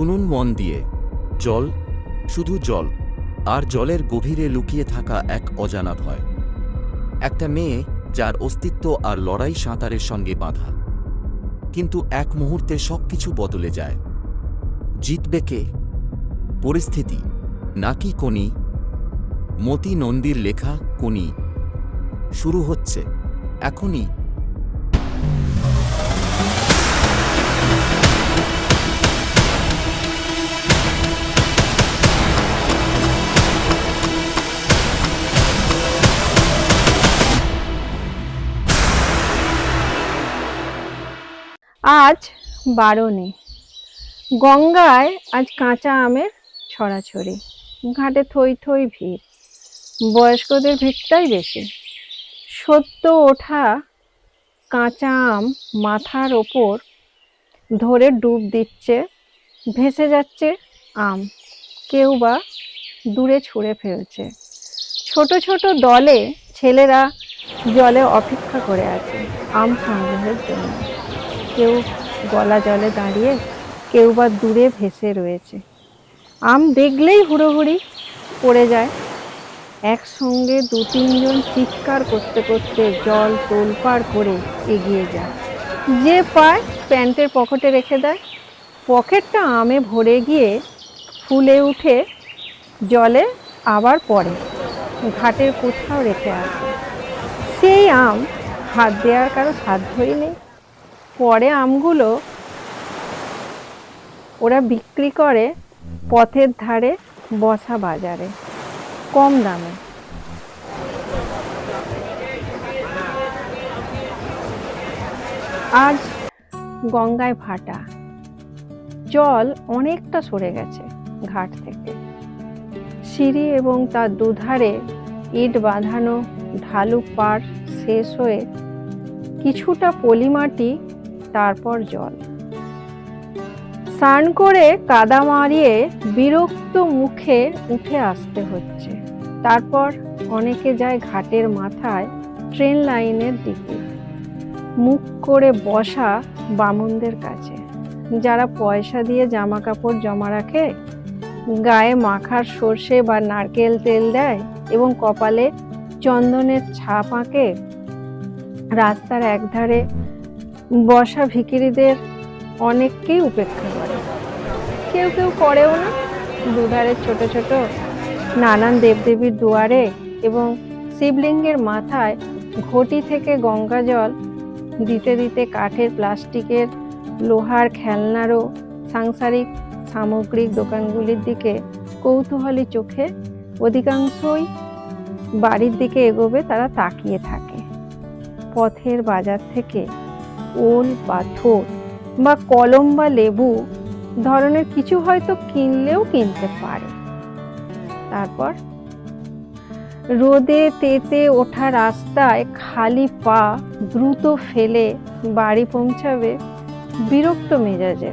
শুনুন মন দিয়ে। জল, শুধু জল, আর জলের গভীরে লুকিয়ে থাকা এক অজানা ভয়। একটা মেয়ে যার অস্তিত্ব আর লড়াই সাঁতারের সঙ্গে বাঁধা। কিন্তু এক মুহূর্তে সবকিছু বদলে যায়। জিতবে কে? পরিস্থিতি, নাকি কোনি মতি নন্দীর লেখা কোনি শুরু হচ্ছে, এখনই আজ বারণে গঙ্গায় আজ কাঁচা আমের ছড়াছড়ি। ঘাটে থই থই ভিড়। বয়স্কদের ভিড়টাই বেশি। সত্য ওঠা কাঁচা আম মাথার ওপর ধরে ডুব দিচ্ছে, ভেসে যাচ্ছে আম। কেউ বা দূরে ছুঁড়ে ফেলছে। ছোট ছোট দলে ছেলেরা জলে অপেক্ষা করে আছে আম সংগ্রহের জন্য। কেউ গলা জলে দাঁড়িয়ে, কেউ বা দূরে ভেসে রয়েছে। আম দেখলেই হুড়োহুড়ি পড়ে যায়। একসঙ্গে দু তিনজন চিৎকার করতে করতে জল তোলপাড় করে এগিয়ে যায়। যে পায় প্যান্টের পকেটে রেখে দেয়। পকেটটা আমে ভরে গিয়ে ফুলে উঠে, জলে আবার পড়ে। ঘাটের কোথাও রেখে আসে। সেই আম হাত দেওয়ার কারও সাধ্যই নেই। পরে আমগুলো ওরা বিক্রি করে পথের ধারে বসা বাজারে, কম দামে। আজ গঙ্গায় ভাটা। জল অনেকটা সরে গেছে ঘাট থেকে। সিঁড়ি এবং তার দুধারে ইট বাঁধানো ঢালু পাড় শেষ হয়ে কিছুটা পলিমাটি তারপর জল। স্নান করে কাদা মারিয়ে বিরক্ত মুখে উঠে আসতে হচ্ছে। তারপর অনেকে যায় ঘাটের মাথায় ট্রেন লাইনের দিকে। মুখ করে বসা বামুনদের কাছে। যারা পয়সা দিয়ে জামা কাপড় জমা রাখে, গায়ে মাখার সর্ষে বা নারকেল তেল দেয় এবং কপালে চন্দনের ছাপ আঁকে, রাস্তার একধারে বসা ভিকিরিদের অনেককেই উপেক্ষা করে। কেউ কেউ করেও না। দুধারে ছোট ছোট নানান দেবদেবীর দুয়ারে এবং শিবলিঙ্গের মাথায় ঘটি থেকে গঙ্গা জল, দিতে দিতে কাঠের প্লাস্টিকের লোহার খেলনারও সাংসারিক সামগ্রিক দোকানগুলির দিকে কৌতূহলী চোখে অধিকাংশই বাড়ির দিকে এগোবে তারা তাকিয়ে থাকে। পথের বাজার থেকে ওল, পাথর বা কলম বা লেবু ধরনের কিছু হয়তো কিনলেও কিনতে পারে। তারপর রোদে তেতে ওঠা রাস্তায় খালি পা দ্রুত ফেলে বাড়ি পৌঁছাবে বিরক্ত মেজাজে।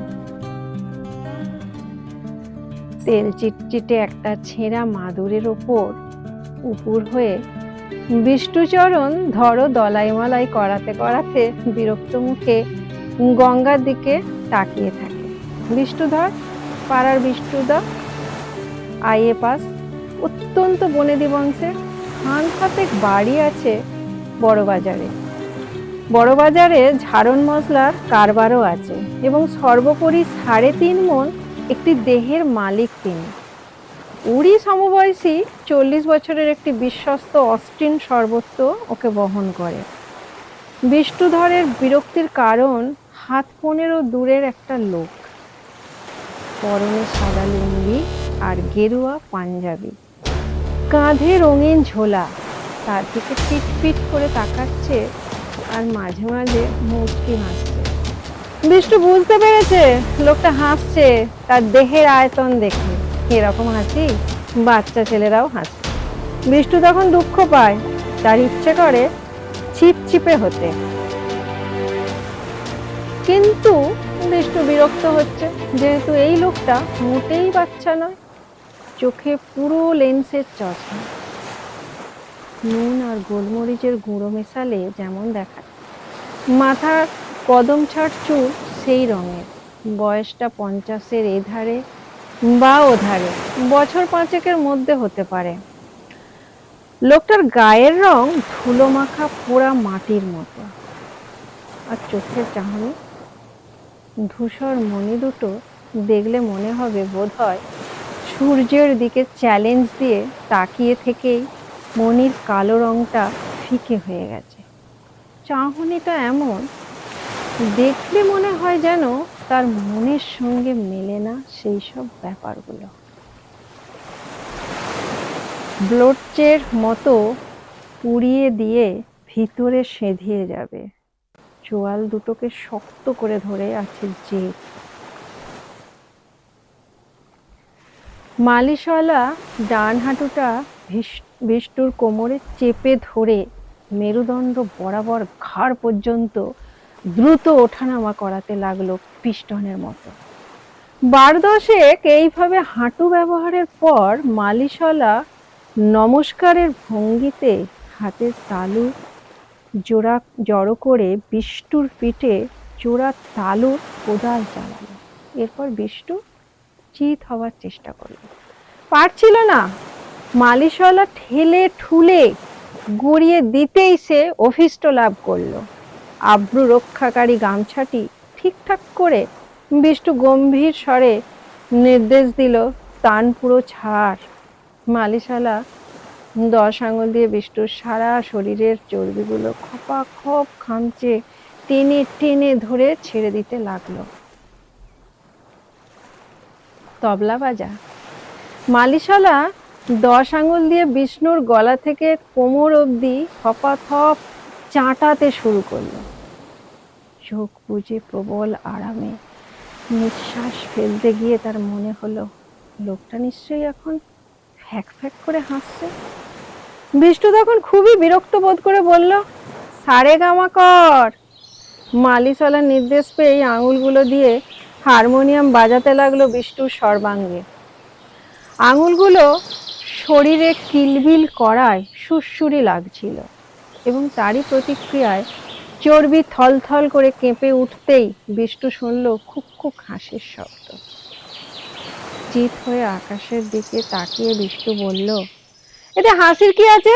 তেল চিটচিটে একটা ছেঁড়া মাদুরের ওপর উপর হয়ে বিষ্ণুচরণ ধরো দলাই মালাই করাতে করাতে বিরক্ত মুখে গঙ্গার দিকে তাকিয়ে থাকে। বিষ্ণুধর, পাড়ার বিষ্ণুদা আইএ পাস, অত্যন্ত বনেদি বংশের খান খাতেক বাড়ি আছে বড়বাজারে। বড়বাজারে ঝাড়ন মশলার কারবারও আছে এবং সর্বোপরি সাড়ে তিন মন একটি দেহের মালিক তিনি। উড়ি সমবয়সী চল্লিশ বছরের একটি বিশ্বস্ত অস্টিন সর্বত্র ওকে বহন করে। বিষ্ণুধরের বিরক্তির কারণ হাত পনেরো দূরের একটা লোক। পরনে সাদা লুঙ্গি আর গেরুয়া পাঞ্জাবি। কাঁধে রঙিন ঝোলা। তার দিকে পিট পিট করে তাকাচ্ছে আর মাঝে মাঝে মুচকি হাসছে। বিষ্ণু বুঝতে পেরেছে, লোকটা হাসছে, তার দেহের আয়তন দেখে। এরকম হাসি? বাচ্চা ছেলেরাও হাসে। বিষ্ণু তখন দুঃখ পায়, তার ইচ্ছে করে ছিপছিপে হতে। কিন্তু বিষ্ণু বিরক্ত হচ্ছে, যেহেতু এই লোকটা মোটেই বাচ্চা নয়, চোখে পুরো লেন্সের চশমা। নুন আর গোলমরিচের গুঁড়ো মেশালে যেমন দেখায়। মাথার কদম ছাড় চুল সেই রঙের। বয়সটা পঞ্চাশের এধারে বা ওধারে। বছর পাঁচেকের মধ্যে হতে পারে। লোকটার গায়ের রং ধুলো মাখা পোড়া মাটির মতো। আর চোখের চাহনি? ধূসর মণি দুটো দেখলে মনে হবে বোধহয় সূর্যের দিকে চ্যালেঞ্জ দিয়ে তাকিয়ে থেকেই মনির কালো রংটা ফিকে হয়ে গেছে। চাহনিটা এমন, দেখলে মনে হয় যেন তার মনের সঙ্গে মেলে না সেই সব ব্যাপারগুলো। ব্লোটচের মতো পুড়িয়ে দিয়ে ভিতরে সেধিয়ে যাবে। চোয়াল দুটোকে শক্ত করে ধরে আছে জেদ। মালিশওয়ালা ডান হাঁটুটা বিষ্টুর কোমরে চেপে ধরে মেরুদণ্ড বরাবর ঘাড় পর্যন্ত দ্রুত ওঠানামা করাতে লাগল পিস্টনের মতো। বার দশেক এইভাবে হাঁটু ব্যবহারের পর মালিশলা নমস্কারের ভঙ্গিতে হাতের তালু জোড়া, জড়ো করে বিষ্টুর পিঠে জোড়া তালুর কোদাল চালালো এরপর বিষ্টু চিত হওয়ার চেষ্টা করল। পারছিল না। মালিশলা ঠেলে ঠুলে গড়িয়ে দিতেই সে অভিষ্ট লাভ করল। আব্রু রক্ষাকারী গামছাটি ঠিকঠাক করে বিষ্টু গম্ভীর স্বরে নির্দেশ দিল, তান পুরো ছাড়। মালিশালা দশ আঙুল দিয়ে বিষ্টুর সারা শরীরের চর্বিগুলো খপা খপ খামচে টেনে টেনে ধরে ছেড়ে দিতে লাগল। তবলা বাজা। মালিশালা দশ আঙুল দিয়ে বিষ্ণুর গলা থেকে কোমর অবধি থপাথপ চাটাতে শুরু করল। চোখ বুজে প্রবল আরামে নিঃশ্বাস ফেলতে গিয়ে তার মনে হলো, লোকটা নিশ্চয়ই এখন ফ্যাক ফ্যাক করে হাসছে। বিষ্ণু তখন খুবই বিরক্ত বোধ করে বলল, সারে গামা কর মালিশওয়ালার নির্দেশ পেয়ে এই আঙুলগুলো দিয়ে হারমোনিয়াম বাজাতে লাগল বিষ্ণুর সর্বাঙ্গে। আঙুলগুলো শরীরে কিলবিল করায় সুরসুরি লাগছিল। এবং তারই প্রতিক্রিয়ায় চর্বি থলথল করে কেঁপে উঠতেই বিষ্টু শুনল খুক খুক হাসির শব্দ। চিত হয়ে আকাশের দিকে তাকিয়ে বিষ্টু বলল, এতে হাসির কি আছে?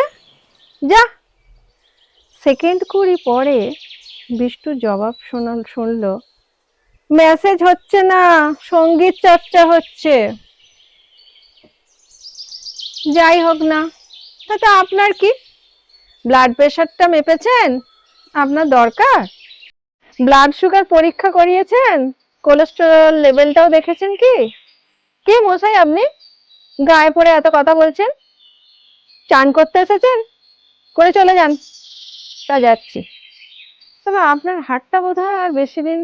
যা। সেকেন্ড কুড়ি পরে বিষ্টু জবাব শোনাল, শুনল, মেসেজ হচ্ছে না সংগীত চর্চা হচ্ছে। যাই হোক না, তাতে আপনার কি? ব্লাড প্রেশারটা মেপেছেন? আপনার দরকার? ব্লাড সুগার পরীক্ষা করিয়েছেন? কোলেস্টেরল লেভেলটাও দেখেছেন কি? কে মশাই আপনি? গায়ে পড়ে এত কথা বলছেন? চান করতে এসেছেন? করে চলে যান। তা যাচ্ছি। তবে আপনার হাটটা বোধ হয় আর বেশি দিন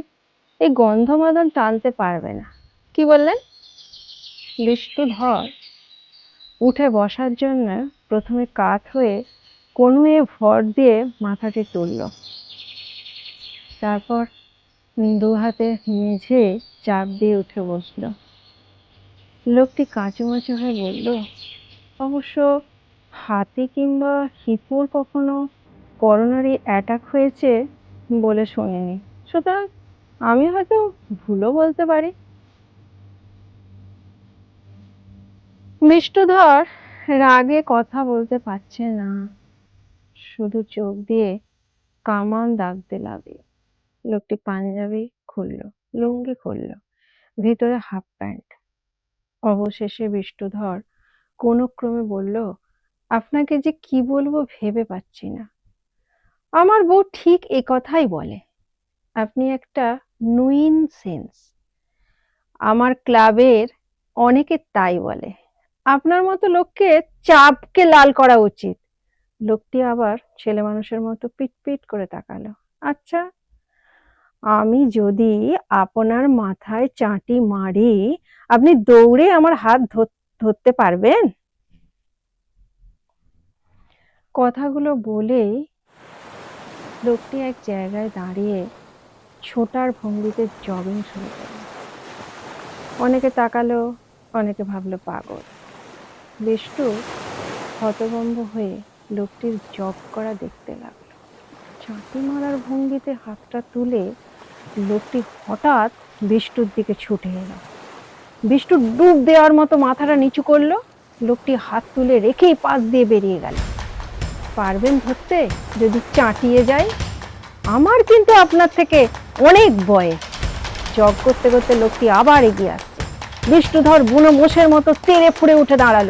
এই গন্ধমাদন টানতে পারবে না। কি বললেন? বিষ্ণুধর উঠে বসার জন্য প্রথমে কাত হয়ে কনুয়ে ভর দিয়ে মাথাটি তুলল। তারপর দু হাতে মেঝে চাপ দিয়ে উঠে বসল। লোকটি কাঁচুমাচু হয়ে বলল, অবশ্য হাতি কিংবা হিপুর কখনো করোনারি অ্যাটাক হয়েছে বলে শুনিনি। সুতরাং আমি হয়তো ভুলও বলতে পারি। বিষ্ণুধর রাগে কথা বলতে পারছে না। শুধু চোখ দিয়ে কামান দাগতে লাগল লোকটি পাঞ্জাবি খুললো, লুঙ্গি খুললো, ভিতরে হাফ প্যান্ট অবশেষে বিষ্ণুধর কোনো ক্রমে বলল, আপনাকে যে কি বলব ভেবে পাচ্ছি না। আমার বউ ঠিক এ কথাই বলে। আপনি একটা নুইন সেন্স আমার ক্লাবের অনেকে তাই বলে। আপনার মতো লোককে চাপকে লাল করা উচিত। লোকটি আবার ছেলে মানুষের মতো পিট পিট করে তাকালো। আচ্ছা আমি যদি আপনার মাথায় চাটি মারি, আপনি দৌড়ে আমার হাত ধরতে পারবেন? কথাগুলো বলেই লোকটি এক জায়গায় দাঁড়িয়ে ছোটার ভঙ্গিতে জগিং শুরু করল। অনেকে তাকালো, অনেকে ভাবলো পাগল। বিষ্টু হতভম্ব হয়ে লোকটির জব করা দেখতে লাগল। চাঁটি মারার ভঙ্গিতে হাতটা তুলে লোকটি হঠাৎ বিষ্টুর দিকে ছুটে এলো। বিষ্টু ডুব দেওয়ার মতো মাথাটা নিচু করল। লোকটি হাত তুলে রেখেই পাশ দিয়ে বেরিয়ে গেল। পারবেন ধরতে? যদি চাটিয়ে যায়? আমার কিন্তু আপনার থেকে অনেক বয়স জগ করতে করতে লোকটি আবার এগিয়ে আসছে। বিষ্ণুধর বুনো মোষের মতো তেড়ে ফুড়ে উঠে দাঁড়াল।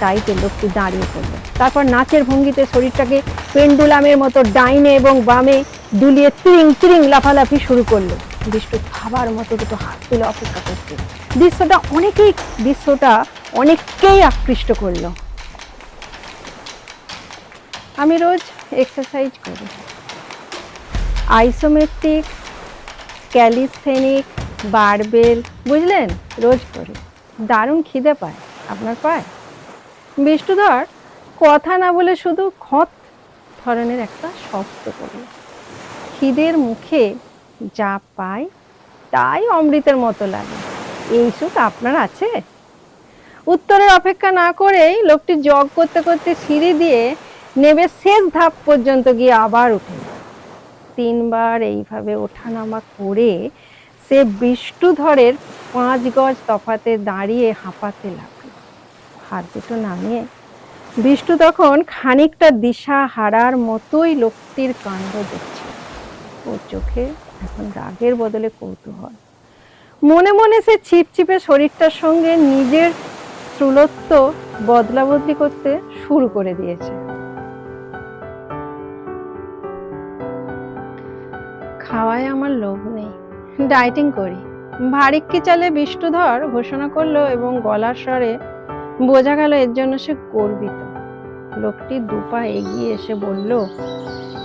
তাইতে লোকটি দাঁড়িয়ে পড়ল। তারপর নাচের ভঙ্গিতে শরীরটাকে পেন্ডুলামের মতো ডাইনে এবং বামে দুলিয়ে তিরিং তিরিং লাফালাফি শুরু করল। বিষ্ণু খাবার মতো দুটো হাত তুলে অপেক্ষা করছে। দৃশ্যটা অনেকেই, দৃশ্যটা অনেককেই আকৃষ্ট করল। আমি রোজ এক্সারসাইজ করি। আইসোমেট্রিক ক্যালিস্থেনিক বারবেল বুঝলেন? রোজ করি। দারুণ খিদে পায়। আপনার পায়? বিষ্ণুধর কথা না বলে শুধু খত ধরনের একটা শব্দ করল খিদের মুখে যা পায় তাই অমৃতের মতো লাগে। এই সুখ আপনার আছে? উত্তরের অপেক্ষা না করেই লোকটি জগ করতে করতে সিঁড়ি দিয়ে নেবে শেষ ধাপ পর্যন্ত গিয়ে আবার উঠে তিনবার এইভাবে ওঠানামা করে সে বিষ্ণুধরের পাঁচ গজ তফাতে দাঁড়িয়ে হাঁপাতে লাগল। হাত দুটো নামিয়ে। বিষ্ণু তখন খানিকটা দিশা হারার মতোই লোকটির কাণ্ড দেখছে। ওর চোখে এখন রাগের বদলে কৌতূহল। মনে মনে সে ছিপছিপে শরীরটার সঙ্গে নিজের স্থূলত্ব বদলা বদলি করতে শুরু করে দিয়েছে। খাওয়ায় আমার লোভ নেই। ডায়েটিং করি। ভারিক্কি চালে বিষ্ণুধর ঘোষণা করল এবং গলার স্বরে বোঝা গেল এর জন্য সে গর্বিত। লোকটি দুপা এগিয়ে এসে বলল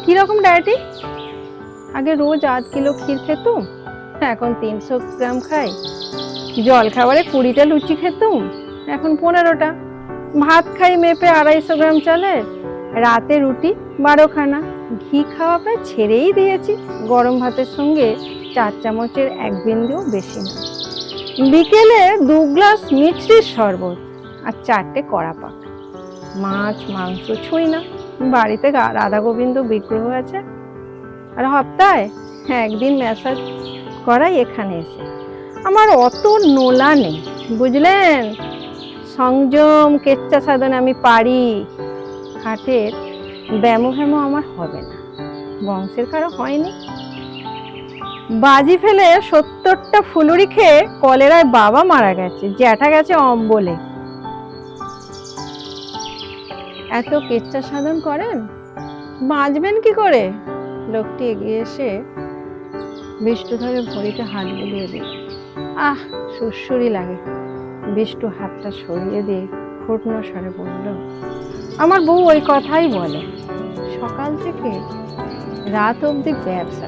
কীরকম ডায়েটি? আগে রোজ আধ কিলো ক্ষীর খেতুম, এখন তিনশো গ্রাম খাই। জল খাবারে কুড়িটা লুচি খেতুম, এখন পনেরোটা। ভাত খাই মেপে আড়াইশো গ্রাম চালে রাতে রুটি বারোখানা। ঘি খাওয়া প্রায় ছেড়েই দিয়েছি। গরম ভাতের সঙ্গে চার চামচের এক বিন্দুও বেশি না। বিকেলে দু গ্লাস মিষ্টির শরবত আর চারটে কড়া পাক। মাছ, মাংস ছুঁই না। বাড়িতে রাধা গোবিন্দ বিগ্রহ আছে। আর সপ্তাহে একদিন ম্যাসাজ করাই এখানে এসে। আমার অত নোলা নেই, বুঝলেন? সংযম কেচ্চা সাধন আমি পারি। হাটের ব্যামো ফ্যামো আমার হবে না। বংশের কারও হয়নি। বাজি ফেলে সত্তরটা ফুলুরি খেয়ে কলেরায় বাবা মারা গেছে। জ্যাঠা গেছে অম্বলে। এত কেচ্চা সাধন করেন? বাঁচবেন কি করে? লোকটি এগিয়ে এসে বিষ্টু ধরে ভরিতে হাত বুলিয়ে দিল। আহ, সুরসুরি লাগে। বিষ্টু হাতটা সরিয়ে দিয়ে ঘটনো স্বরে বলল, আমার বউ ওই কথাই বলে। সকাল থেকে রাত অবধি ব্যবসা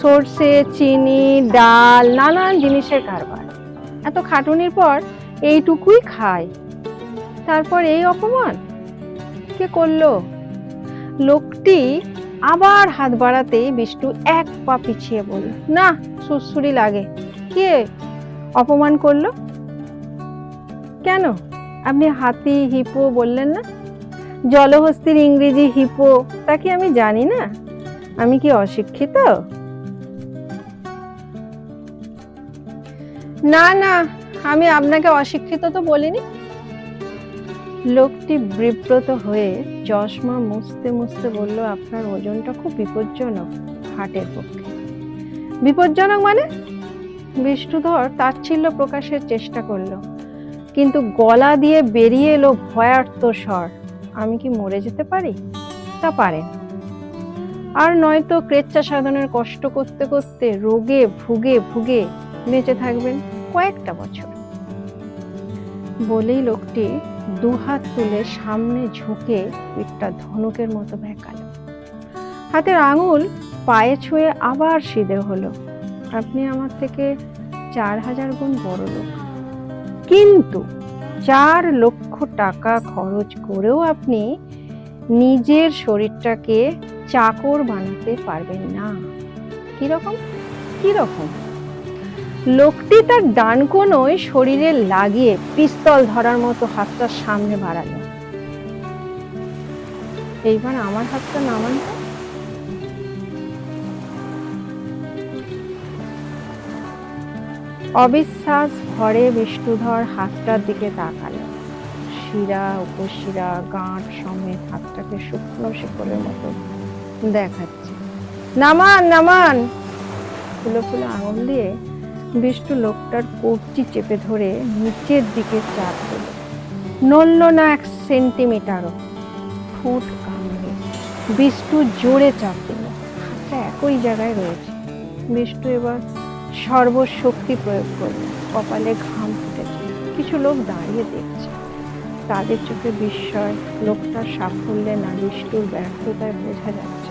সর্ষে, চিনি, ডাল, নানান জিনিসের কারবার। এত খাটুনির পর এইটুকুই খায়। তারপর এই অপমান? কে করল? লোকটি আবার হাত বাড়াতেই বিষ্ণু এক পা পিছিয়ে বলল না সুরসুরি লাগে। কে অপমান করল? কেন? আপনি হাতি, হিপো বললেন না? জলহস্তির ইংরেজি হিপো, তা কি আমি জানি না? আমি কি অশিক্ষিত? না না, আমি আপনাকে অশিক্ষিত তো বলিনি। লোকটি বিব্রত হয়ে চশমা মুছতে মুছতে বলল, আপনার ওজনটা খুব বিপজ্জনক হাটের পক্ষে। বিপজ্জনক মানে? বিষ্ণুধর তাচ্ছিল্য প্রকাশের চেষ্টা করল, কিন্তু গলা দিয়ে বেরিয়ে এলো ভয়ার্থ স্বর, আমি কি মরে যেতে পারি? তা পারেন। আর নয়তো ক্রেচ্চা সাধনের কষ্ট করতে করতে রোগে ভুগে ভুগে বেঁচে থাকবেন কয়েকটা বছর। বলেই লোকটি দুহাত তুলে সামনে ঝুঁকে পিঠটা ধনুকের মতো বেঁকালো হাতের আঙুল পায়ে ছুঁয়ে আবার সিধে হলো। আপনি আমার থেকে চার হাজার গুণ বড় লোক। কিন্তু চার লক্ষ টাকা খরচ করেও আপনি নিজের শরীরটাকে চাকর বানাতে পারবেন না। কীরকম? কীরকম? লোকটি তার ডান কোনোয় শরীরে লাগিয়ে পিস্তল ধরার মতো হাতটা সামনে বাড়ালো। এইবার আমার হাতটা নামান। অবিশ্বাস ভরে বিষ্ণুধর হাতটার দিকে তাকালো। শিরা, উপশিরা, গাঁট সমেত হাতটাকে শুকনো শিকড়ের মতো দেখাচ্ছে। নামান নামান! ফুলো ফুলো আঙুল দিয়ে বিষ্ণু লোকটার কবজি চেপে ধরে নিচের দিকে চাপ দিল। নড়ল না এক সেন্টিমিটারও। ফুট কামড়ে বিষ্টু জোরে চাপ দিল। হাতটা একই জায়গায় রয়েছে। বিষ্ণু এবার সর্বশক্তি প্রয়োগ করল। কপালে ঘাম ফুটেছে। কিছু লোক দাঁড়িয়ে দেখছে। তাদের চোখে বিস্ময়। লোকটার সাফল্যে না বিষ্টুর ব্যর্থতায় বোঝা যাচ্ছে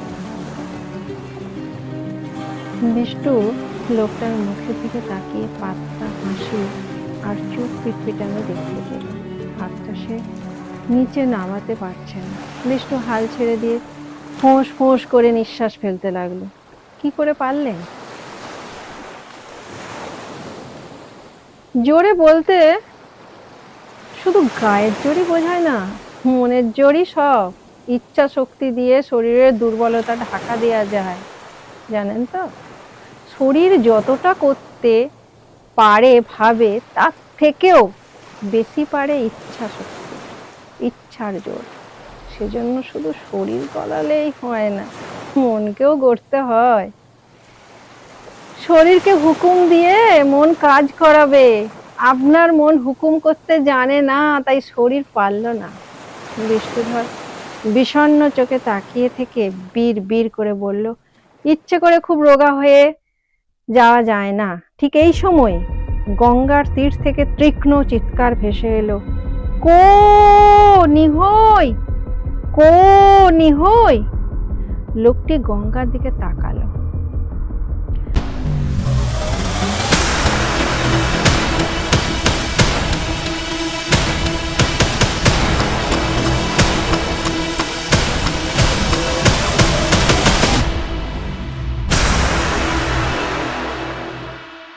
বিষ্ণু লোকটার মুখের দিকে তাকিয়ে পাতলা হাসি আর চোখ পিটপিটানো দেখতে পেল। হাতটা সে নিচে নামাতে পারছে না। বিষ্ণু হাল ছেড়ে দিয়ে ফোঁস ফোঁস করে নিঃশ্বাস ফেলতে লাগল। কি করে পারলেন? জোরে বলতে শুধু গায়ের জোরই বোঝায় না, মনের জোরই সব। ইচ্ছা শক্তি দিয়ে শরীরের দুর্বলতা ঢাকা দেওয়া যায়। জানেন তো? শরীর যতটা করতে পারে, ভাবে, তার থেকেও বেশি পারে ইচ্ছা শক্তি ইচ্ছার জোর। সেজন্য শুধু শরীর গলালেই হয় না, মনকেও গড়তে হয়। শরীরকে হুকুম দিয়ে মন কাজ করাবে। আপনার মন হুকুম করতে জানে না, তাই শরীর পারল না। বিষ্ণুধর বিষণ্ণ চোখে তাকিয়ে থেকে বীর বীর করে বলল, ইচ্ছে করে খুব রোগা হয়ে যাওয়া যায় না। ঠিক এই সময় গঙ্গার তীর থেকে তীক্ষ্ণ চিৎকার ভেসে এলো। কো নিহই! কো নিহই! লোকটি গঙ্গার দিকে তাকালো।